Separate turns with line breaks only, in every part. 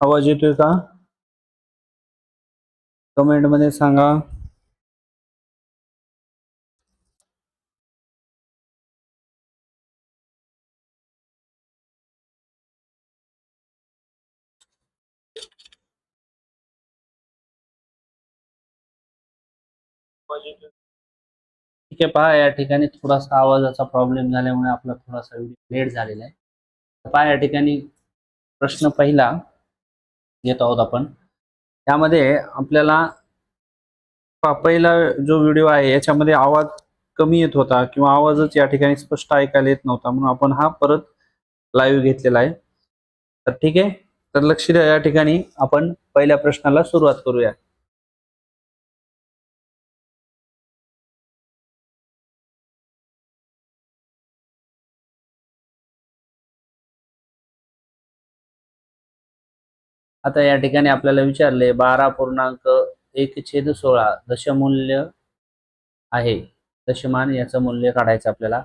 आवाज येतोय का? कमेंटमध्ये सांगा ठीक आहे पहा या ठिकाणी थोडासा आवाजाचा प्रॉब्लेम झाल्यामुळे आपला थोडासा व्हिडिओ लेट झालेला आहे. पहा या ठिकाणी प्रश्न पहिला घेत आहोत आपण. त्यामध्ये आपल्याला पहिला जो व्हिडिओ आहे याच्यामध्ये आवाज कमी येत होता किंवा आवाजच या ठिकाणी स्पष्ट ऐकायला येत नव्हता म्हणून आपण हा परत लाईव्ह घेतलेला आहे. तर ठीक आहे. तर लक्ष द्या या ठिकाणी आपण पहिल्या प्रश्नाला सुरुवात करूया. आता या ठिकाणी आपल्याला विचारले बारा पूर्णांक एक छेद सोळा दशमूल्य आहे. दशमान याचं मूल्य काढायचं आपल्याला.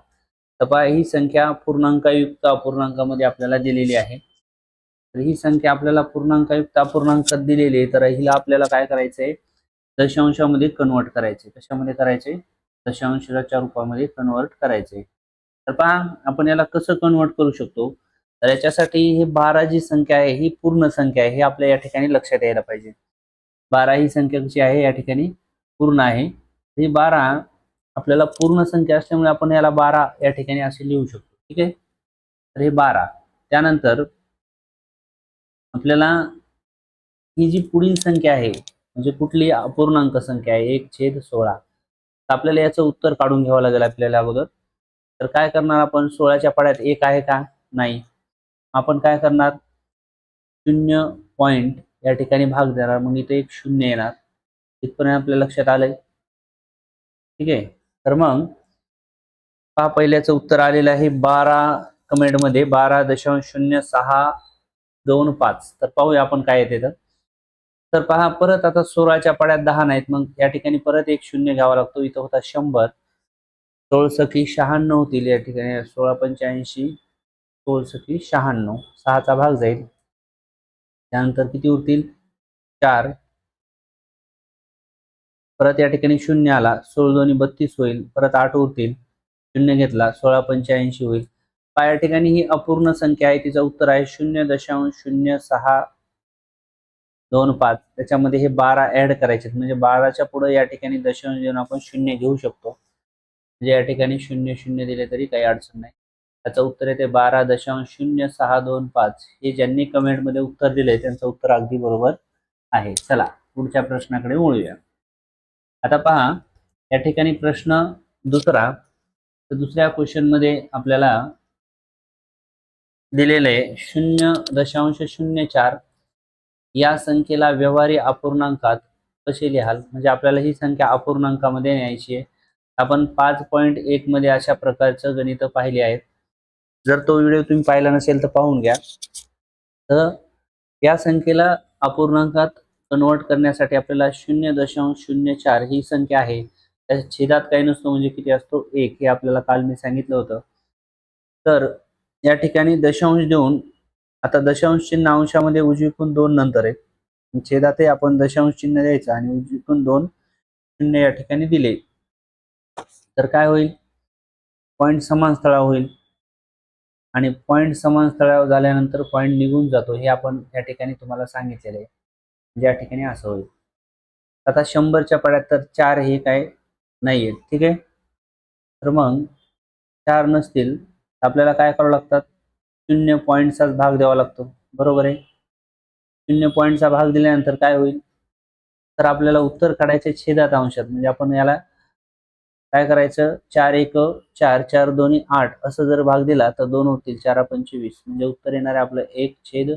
तपा ही संख्या पूर्णांकायुक्त अपूर्णांकामध्ये आपल्याला दिलेली आहे. तर ही संख्या आपल्याला पूर्णांकायुक्त अपूर्णांकात दिलेली आहे. तर हिला आपल्याला काय करायचंय? दशांशामध्ये कन्वर्ट करायचे कशामध्ये करायचे दशांशाच्या रूपामध्ये कन्वर्ट करायचे तर पहा आपण याला कसं कन्वर्ट करू शकतो? तर याच्यासाठी ही बारा जी संख्या आहे ही पूर्ण संख्या आहे हे आपल्या या ठिकाणी लक्षात यायला पाहिजे. बारा ही संख्या कशी आहे या ठिकाणी पूर्ण आहे. ही बारा आपल्याला पूर्ण संख्या असल्यामुळे आपण याला बारा या ठिकाणी असे लिहू शकतो ठीक आहे? तर हे बारा. त्यानंतर आपल्याला ही जी पुढील संख्या आहे म्हणजे कुठली अपूर्णांक संख्या आहे एक छेद सोळा तर आपल्याला याचं उत्तर काढून घ्यावं लागेल आपल्याला अगोदर. तर काय करणार आपण? सोळाच्या पाड्यात एक आहे का? नाही. आपण काय करणार? शून्य पॉइंट या ठिकाणी भाग देणार. मग इथे एक शून्य येणार. इथपर्यंत आपल्या लक्षात आलंय? ठीक आहे. तर मग पहा पहिल्याचं उत्तर आलेलं आहे बारा कमेंटमध्ये. बारा दशांश शून्य सहा दोन पाच. तर पाहूया आपण काय येते तर. तर पहा परत आता सोळाच्या पाड्यात दहा नाहीत. मग या ठिकाणी परत एक शून्य घ्यावा लागतो. इथं होता शंभर. सोळसखी शहाण्णव होतील या ठिकाणी. सोळा पंच्याऐंशी सोळसकी शहाण्णव सहाचा भाग जाईल. त्यानंतर किती उरतील? चार. परत या ठिकाणी शून्य आला सोळ दोन्ही बत्तीस होईल. परत आठ उरतील. शून्य घेतला सोळा पंच्याऐंशी होईल. पहा या ठिकाणी ही अपूर्ण संख्या आहे. तिचं उत्तर आहे शून्य दशांश शून्य सहा दोन पाच. त्याच्यामध्ये हे बारा ऍड करायचे म्हणजे बाराच्या पुढे या ठिकाणी दशांश देऊन आपण शून्य घेऊ शकतो. म्हणजे या ठिकाणी शून्य शून्य दिले तरी काही अडचण नाही. त्याचं उत्तर येते बारा दशांश शून्य सहा दोन पाच. हे ज्यांनी कमेंटमध्ये उत्तर दिले त्यांचं उत्तर अगदी बरोबर आहे. चला पुढच्या प्रश्नाकडे वळूया. आता पहा या ठिकाणी प्रश्न दुसरा तर दुसऱ्या क्वेश्चनमध्ये आपल्याला दिलेले शून्य दशांश शून्य चार. या संख्येला व्यवहारी अपूर्णांकात कसे लिहाल? म्हणजे आपल्याला ही संख्या अपूर्णांकामध्ये न्यायची आहे. आपण पाच पॉईंट एक मध्ये अशा प्रकारचं गणित पाहिली आहेत. जर तो व्हिडिओ तुम्ही पाहिला नसेल तर पाहून घ्या. तर या संख्येला अपूर्णांकात कन्वर्ट करण्यासाठी आपल्याला शून्य दशांश शून्य चार ही संख्या आहे. त्याच्या छेदात काही नसतो म्हणजे किती असतो? एक हे आपल्याला काल मी सांगितलं होतं. तर या ठिकाणी दशांश देऊन आता दशांश चिन्ह अंशामध्ये उजवीकून दोन नंतर आहे. छेदातही आपण दशांश चिन्ह द्यायचं आणि उजवीकून दोन शून्य या ठिकाणी दिले. तर काय होईल? पॉईंट समान स्थळा होईल. आणि पॉईंट समान स्थळावर झाल्यानंतर पॉईंट निघून जातो हे आपण या ठिकाणी तुम्हाला सांगितलेलं आहे. म्हणजे या ठिकाणी असं होईल. आता शंभरच्या पड्यात तर चार हे काय नाही आहेत ठीक आहे? तर मग चार नसतील आपल्याला काय करावं लागतात? शून्य पॉईंटचाच भाग द्यावा लागतो. बरोबर आहे? शून्य पॉईंटचा भाग दिल्यानंतर काय होईल? तर आपल्याला उत्तर काढायचे छेदात अंशात. म्हणजे आपण याला काय करायचं? चार एक चार चार दोन्ही आठ असं जर भाग दिला तर दोन होतील. चार पंचवीस. म्हणजे उत्तर येणार आहे आपलं एक छेद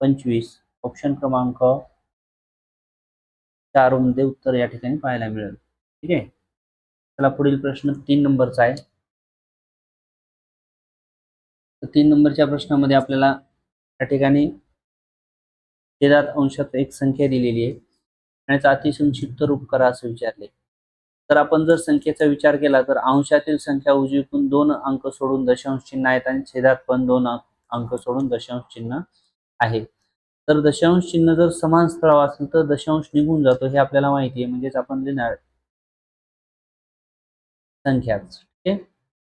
पंचवीस. ऑप्शन क्रमांक चारमध्ये उत्तर या ठिकाणी पाहायला मिळेल. ठीक आहे? चला पुढील प्रश्न तीन नंबरचा आहे. तर तीन नंबरच्या प्रश्नामध्ये आपल्याला या ठिकाणी छेदात अंशात एक संख्या दिलेली आहे. आणि याचं अतिसंक्षिप्त रूप करा असं विचारले. तर आपण जर संख्येचा विचार केला तर अंशातील संख्या उजवीकून दोन अंक सोडून दशांश चिन्ह आहेत आणि छेदात पण दोन अंक सोडून दशांश चिन्ह आहे. तर दशांश चिन्ह जर समान स्थळावर असेल तर दशांश निघून जातो हे आपल्याला माहिती आहे. म्हणजेच आपण लिहिणार संख्याच ठीक आहे?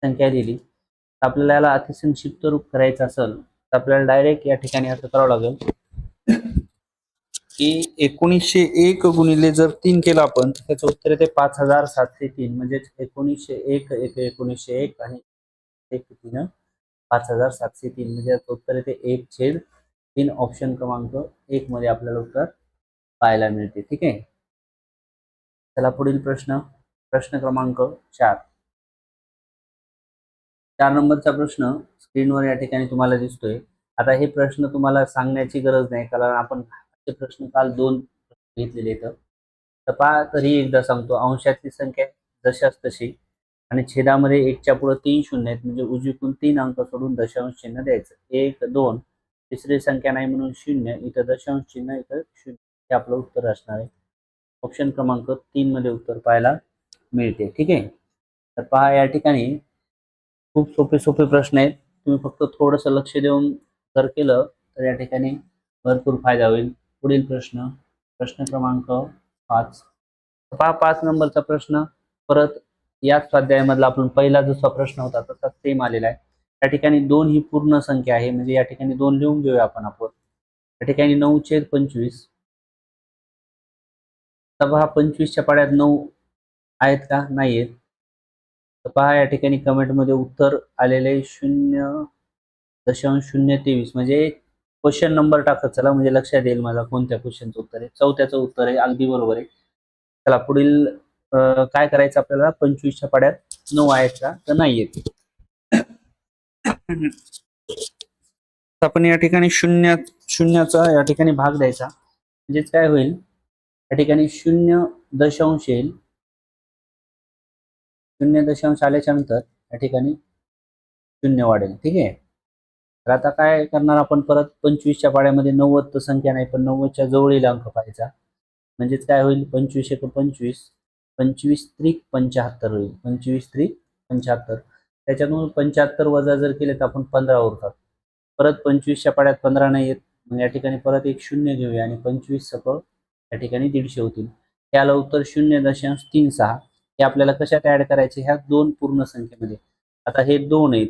संख्या दिली तर आपल्याला याला अतिसंक्षिप्त रूप करायचं असेल तर आपल्याला डायरेक्ट या ठिकाणी असं करावं लागेल. की एकोणीसशे एक गुणिले जर तीन केलं आपण तर त्याचं उत्तर येते पाच हजार सातशे तीन. म्हणजेच एकोणीसशे एक एक एकोणीसशे एक आणि एक तीन पाच हजार सातशे तीन. म्हणजे याचं उत्तर येते एक छेद तीन ऑप्शन क्रमांक एक मध्ये आपल्याला उत्तर पाहायला मिळते. ठीक आहे? चला पुढील प्रश्न. प्रश्न क्रमांक चार. चार नंबरचा प्रश्न स्क्रीनवर या ठिकाणी तुम्हाला दिसतोय. आता हे प्रश्न तुम्हाला सांगण्याची गरज नाही कारण आपण प्रश्न काल दोन घेतलेले आहेत. तर पहा तरी एकदा सांगतो. अंशाची संख्या दशास तशी. आणि छेदामध्ये एकच्या पुढे तीन शून्य आहेत. म्हणजे उजवीकून तीन अंक सोडून दशांश चिन्ह द्यायचं. एक दोन. तिसरी संख्या नाही म्हणून शून्य. इथं दशांश चिन्ह इथं शून्य. हे आपलं उत्तर असणार आहे. ऑप्शन क्रमांक तीन मध्ये उत्तर पाहायला मिळते. ठीक आहे? तर पहा या ठिकाणी खूप सोपे सोपे प्रश्न आहेत. तुम्ही फक्त थोडंसं लक्ष देऊन जर केलं तर या ठिकाणी भरपूर फायदा होईल. पुढील प्रश्न. प्रश्न क्रमांक पाच. पहा पाच नंबरचा प्रश्न. परत याच स्वाध्यायामधला आपण पहिला जसा प्रश्न होता तसा सेम आलेला आहे. या ठिकाणी दोन ही पूर्ण संख्या आहे म्हणजे या ठिकाणी दोन लिहून घेऊया आपण आपण. या ठिकाणी नऊ छेद पंचवीस. तर पहा पंचवीसच्या पाड्यात नऊ आहेत का? नाही आहेत तर पहा या ठिकाणी कमेंटमध्ये उत्तर आलेले शून्य दशांश शून्य तेवीस. म्हणजे क्वेश्चन नंबर टाकत चला म्हणजे लक्षात येईल मला कोणत्या क्वेश्चनचं उत्तर आहे. चौथ्याचं उत्तर आहे. अगदी बरोबर आहे. चला पुढील काय करायचं आपल्याला? पंचवीसच्या पाड्यात नऊ आहेत का? तर नाही येते. आपण या ठिकाणी शून्य शून्याचा या ठिकाणी भाग द्यायचा. म्हणजेच काय होईल? या ठिकाणी शून्य दशांश येईल. शून्य दशांश आल्याच्यानंतर या ठिकाणी शून्य वाढेल. ठीक आहे? तर आता काय करणार आपण परत पंचवीसच्या पाड्यामध्ये नव्वद तर संख्या नाही पण नव्वदच्या जवळील अंक पाहायचा. म्हणजेच काय होईल? पंचवीस एक पंचवीस पंचवीस त्रिक पंच्याहत्तर होईल. पंचवीस त्रिक पंच्याहत्तर त्याच्यातून पंच्याहत्तर वजा जर केले तर आपण पंधरा उरतात परत पंचवीसच्या पाड्यात पंधरा नाही येत. मग या ठिकाणी परत एक शून्य घेऊया आणि पंचवीस सकळ या ठिकाणी दीडशे होतील. याला उत्तर शून्य दशांश तीन सहा. हे आपल्याला कशात ऍड करायचे? ह्या दोन पूर्ण संख्येमध्ये. आता हे दोन आहेत.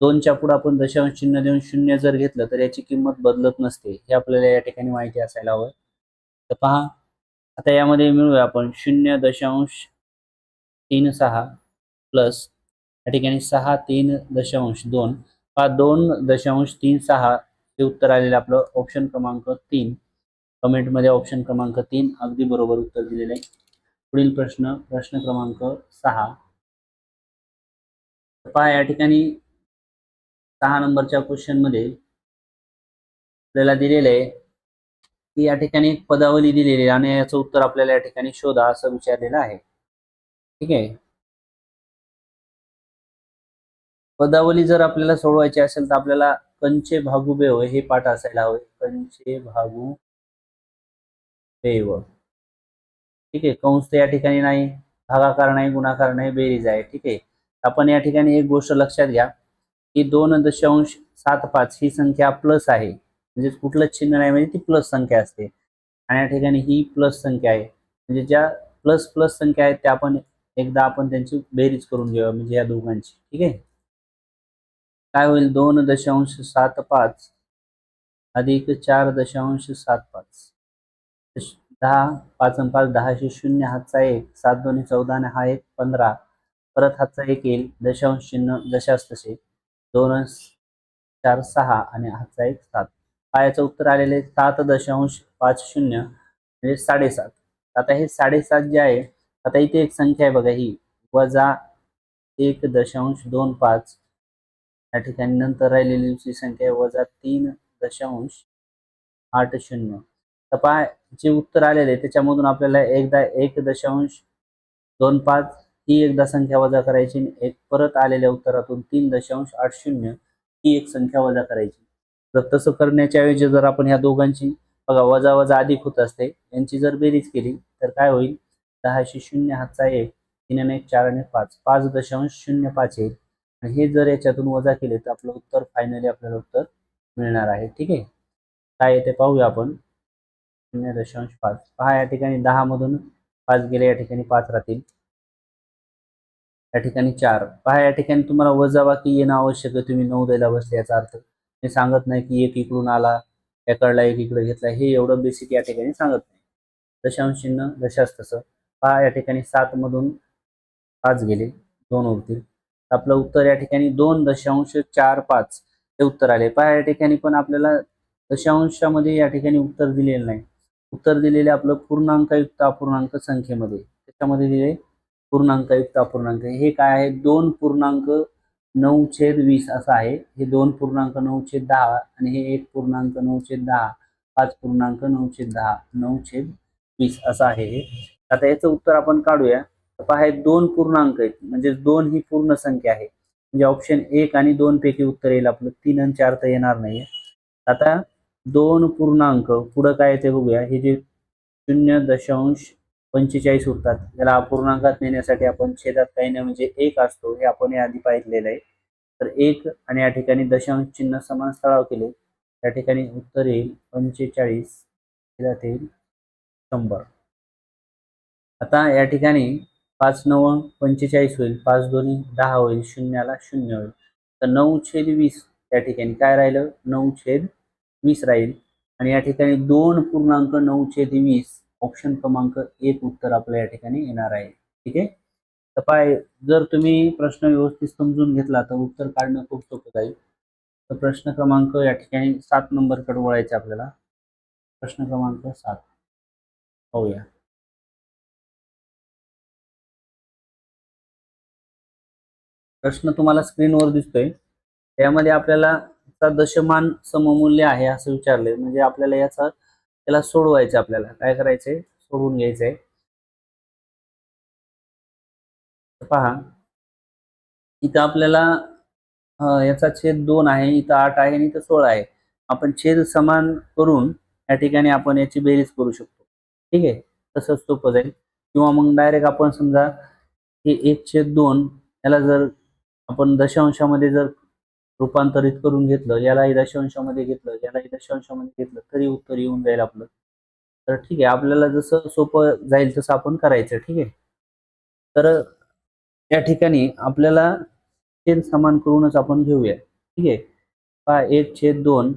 दोनच्या पुढे आपण दशांश चिन्ह देऊन शून्य जर घेतलं तर याची किंमत बदलत नसते हे आपल्याला या ठिकाणी माहिती असायला हवं. तर पहा आता यामध्ये मिळूया आपण शून्य दशांश तीन सहा प्लस या ठिकाणी सहा तीन दशांश दोन. पहा दोन दशांश तीन सहा हे उत्तर आलेलं आपलं ऑप्शन क्रमांक तीन. कमेंटमध्ये ऑप्शन क्रमांक तीन अगदी बरोबर उत्तर दिलेलं आहे. पुढील प्रश्न प्रश्न क्रमांक सहा. पहा या ठिकाणी सहा नंबरच्या क्वेश्चनमध्ये आपल्याला दिलेलं आहे. की या ठिकाणी एक पदावली दिलेली आहे आणि याचं उत्तर आपल्याला या ठिकाणी शोधा असं विचारलेलं आहे. ठीक आहे? पदावली जर आपल्याला सोडवायची असेल तर आपल्याला कंचे भागू बेव हे पाठ असायला हवे. कंचे भागू बेव. ठीक आहे? कंस तर या ठिकाणी नाही भागाकार नाही गुणाकार नाही बेरीज आहे. ठीक आहे? आपण या ठिकाणी एक गोष्ट लक्षात घ्या. ही दोन दशांश सात पाच ही संख्या प्लस आहे. म्हणजे कुठलंच चिन्ह नाही म्हणजे ती प्लस संख्या असते. आणि या ठिकाणी ही प्लस संख्या आहे. म्हणजे ज्या प्लस प्लस संख्या आहेत त्या आपण एकदा आपण त्यांची बेरीज करून घेऊया म्हणजे या दोघांची. ठीक आहे? काय होईल? दोन दशांश सात पाच अधिक चार दशांश सात पाच. दहा पाच आणि पाच दहाशे शून्य हातचा एक. सात दोन्ही चौदा आणि हा एक पंधरा. परत हातचा एक येईल. दशांश चिन्ह दशास तसे. दोन चार सहा आणि हातचा एक सात. पायाचं उत्तर आलेले सात दशांश पाच शून्य म्हणजे साडेसात. आता हे साडेसात जे आहे आता इथे एक संख्या आहे बघा ही. वजा एक दशांश दोन पाच. या ठिकाणी नंतर राहिलेली दुसरी संख्या आहे वजा तीन दशांश आठ शून्य. तर पहा जे उत्तर आलेले त्याच्यामधून आपल्याला एकदा एक दशांश दोन पाच ही एकदा संख्या वजा करायची आणि एक परत आलेल्या उत्तरातून तीन दशांश आठ शून्य ही एक संख्या वजा करायची. जर तसं करण्याच्या ऐवजी जर आपण ह्या दोघांची बघा वजा वजा अधिक होत असते यांची जर बेरीज केली तर काय होईल? दहाशे शून्य हातचा एक तीन आणि एक चार आणि पाच. पाच दशांश शून्य पाच येईल. आणि हे जर याच्यातून वजा केले तर आपलं उत्तर फायनली आपल्याला उत्तर मिळणार आहे. ठीक आहे? काय आहे ते पाहूया आपण. शून्य दशांश पाच. पहा या ठिकाणी दहा मधून पाच गेले या ठिकाणी पाच राहतील. या ठिकाणी चार. पहा या ठिकाणी तुम्हाला वजाबाकी येणं आवश्यक आहे तुम्ही नऊ द्यायला बसले याचा अर्थ. मी सांगत नाही की एक इकडून आला एकडला एक इकडे घेतला हे एवढं बेसिक या ठिकाणी सांगत नाही. दशांश चिन्ह दशास तसं. पहा या ठिकाणी सात मधून पाच गेले दोन उरतील. आपलं उत्तर या ठिकाणी दोन दशांश चार पाच हे उत्तर आले. पहा या ठिकाणी पण आपल्याला दशांशामध्ये या ठिकाणी उत्तर दिलेलं नाही. उत्तर दिलेले आपलं पूर्णांकयुक्त अपूर्णांक संख्येमध्ये. त्याच्यामध्ये दिले पूर्णांकयुक्त अपूर्णांक हे काय आहे? दोन पूर्णांक नऊ छेद वीस असं आहे. हे दोन पूर्णांक नऊ छेद दहा आणि हे एक पूर्णांक नऊ छेद दहा. पाच पूर्णांक नऊ छेद दहा नऊ छेद वीस असं आहे हे. आता याचं उत्तर आपण काढूया. पहा हे दोन पूर्णांक आहेत. म्हणजे दोन ही पूर्ण संख्या आहे. म्हणजे ऑप्शन एक आणि दोन पैकी उत्तर येईल आपलं. तीन आणि चार तर येणार नाहीये. आता दोन पूर्णांक पुढं काय ते बघूया. हे जे शून्य दशांश पंचेचाळीस उरतात. याला अपूर्णांकात नेण्यासाठी आपण छेदात काही नाही म्हणजे एक असतो हे आपण याआधी पाहिलेलं आहे. तर एक आणि या ठिकाणी दशांश चिन्ह समान स्थळाव केले. त्या ठिकाणी उत्तर येईल पंचेचाळीस छेदात येईल शंभर. आता या ठिकाणी पाच नऊ पंचेचाळीस होईल पाच दोन्ही दहा होईल शून्याला शून्य होईल. तर नऊ छेद वीस या ठिकाणी काय राहिलं? नऊ छेद वीस राहील. आणि या ठिकाणी दोन पूर्णांक नऊ छेद वीस ऑप्शन क्रमांक एक उत्तर आपल्या या ठिकाणी येणार आहे. ठीक आहे? तर पाय जर तुम्ही प्रश्न व्यवस्थित समजून घेतला तर उत्तर काढणं खूप सोपं जाईल. तर प्रश्न क्रमांक या ठिकाणी सात नंबरकडे वळायचे आपल्याला. प्रश्न क्रमांक सात. पाहूया. प्रश्न तुम्हाला स्क्रीनवर दिसतोय. त्यामध्ये आपल्याला दशमान सममूल्य आहे असं विचारलंय. म्हणजे आपल्याला याचा त्याला सोडवायचं आपल्याला. काय करायचंय? सोडवून घ्यायचंय. पहा. इथं आपल्याला याचा छेद दोन आहे इथं आठ आहे आणि इथं सोळा आहे. आपण छेद समान करून या ठिकाणी आपण याची बेरीज करू शकतो. ठीक आहे? तसंच सोपं जाईल. किंवा मग डायरेक्ट आपण समजा हे एक छेद दोन याला जर आपण दशांशामध्ये जर रूपांतरित करून घेतलं याला दशांशामध्ये घेतलं याला दशांशामध्ये घेतलं तरी उत्तर येऊन जाईल आपलं. तर ठीक आहे आपल्याला जसं सोपं जाईल तसं आपण करायचं ठीक आहे? तर या ठिकाणी आपल्याला छेद समान करूनच आपण घेऊया ठीक आहे? पहा एक छेद दोन.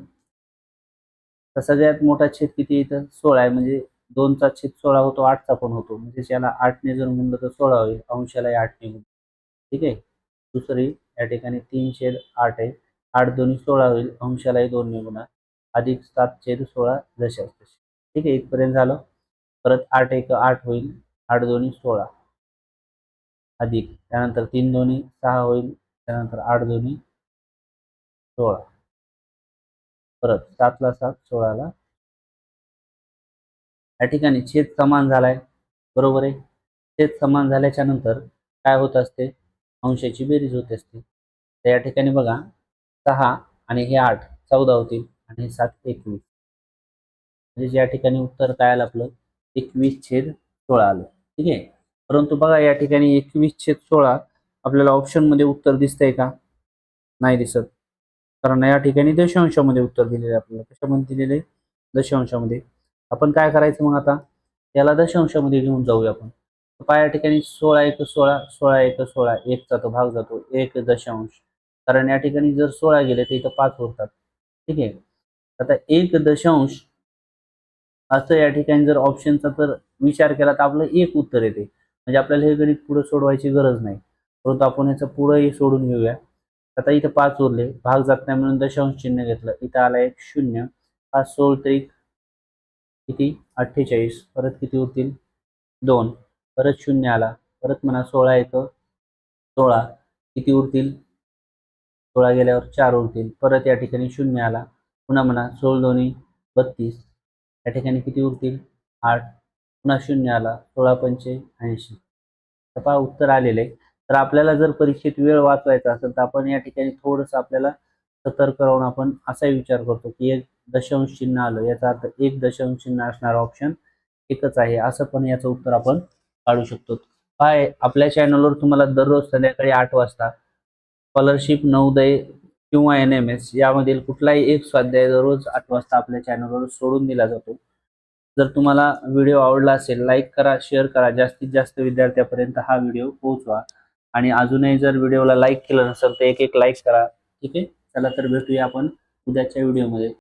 तर सगळ्यात मोठा छेद किती इथं? सोळा आहे म्हणजे दोनचा छेद सोळा होतो आठचा पण होतो. म्हणजे याला आठने जर म्हणलं तर सोळा होईल अंशालाही आठने ठीक आहे? दुसरी या ठिकाणी तीन छेद आठ आहे. आठ दोन्ही सोळा होईल. अंशालाही दोन निगुणा. अधिक सात छेद सोळा दशांश ठीक आहे इथपर्यंत झालं. परत आठ एक आठ होईल. आठ दोन्ही सोळा. अधिक. त्यानंतर तीन दोन्ही सहा होईल. त्यानंतर आठ दोन्ही सोळा. परत सातला सात सोळाला. या ठिकाणी छेद समान झालाय. बरोबर आहे? छेद समान झाल्याच्यानंतर काय होत असते? अंशाची बेरीज होत असते. तर या ठिकाणी बघा सहा आणि हे आठ चौदा होतील आणि हे सात एकवीस. म्हणजे या ठिकाणी उत्तर काय आलं आपलं? एकवीस छेद सोळा आलं. ठीक आहे? परंतु बघा या ठिकाणी एकवीस छेद सोळा आपल्याला ऑप्शनमध्ये उत्तर दिसतंय का? नाही दिसत. कारण या ठिकाणी दशांशामध्ये उत्तर दिलेलं आहे आपल्याला. कशामध्ये दिलेलं आहे? दशांशामध्ये. आपण काय करायचं मग आता? याला दशांशामध्ये घेऊन जाऊया आपण. पाया ठिकाणी सोळा एक सोळा सोळा एक सोळा एकचा तो भाग जातो एक दशांश. कारण या ठिकाणी जर सोळा गेले तर इथं पाच उरतात. ठीक आहे? आता एक दशांश असं या ठिकाणी जर ऑप्शनचा तर विचार केला तर आपलं एक उत्तर येते. म्हणजे आपल्याला हे गणित पुढे सोडवायची गरज नाही. परंतु आपण याचं पुढेही सोडून घेऊया. आता इथं पाच उरले. भाग जात नाही म्हणून दशांश चिन्ह घेतलं. इथं आला एक शून्य. पाच सोळ तरी किती? अठ्ठेचाळीस. परत किती होतील दोन. परत शून्य आला परत म्हणा सोळा एक सोळा किती उरतील? सोळा गेल्यावर चार उरतील परत या ठिकाणी शून्य आला पुन्हा म्हणा सोळ दोन्ही बत्तीस या ठिकाणी किती उरतील? आठ पुन्हा शून्य आला सोळा पंचे ऐंशी. तर पहा उत्तर आलेले तर आपल्याला जर परीक्षेत वेळ वाचवायचा असेल तर आपण या ठिकाणी थोडंसं आपल्याला सतर्क राहून आपण असाही विचार करतो की एक दशांश चिन्ह आलं याचा अर्थ एक दशांश चिन्ह असणारा ऑप्शन एकच आहे असं पण याचं उत्तर आपण काढू शकतो. काय आपल्या चॅनलवर तुम्हाला दररोज संध्याकाळी आठ वाजता स्कॉलरशिप नवोदय किंवा एन एम एस यामधील कुठलाही एक स्वाध्याय दररोज आठ वाजता आपल्या चॅनलवर सोडून दिला जातो. जर तुम्हाला व्हिडिओ आवडला असेल लाईक करा शेअर करा. जास्तीत जास्त विद्यार्थ्यापर्यंत हा व्हिडिओ पोहोचवा. आणि अजूनही जर व्हिडिओला लाईक केलं नसेल तर एक एक लाईक करा. ठीक आहे? चला तर भेटूया आपण उद्याच्या व्हिडिओमध्ये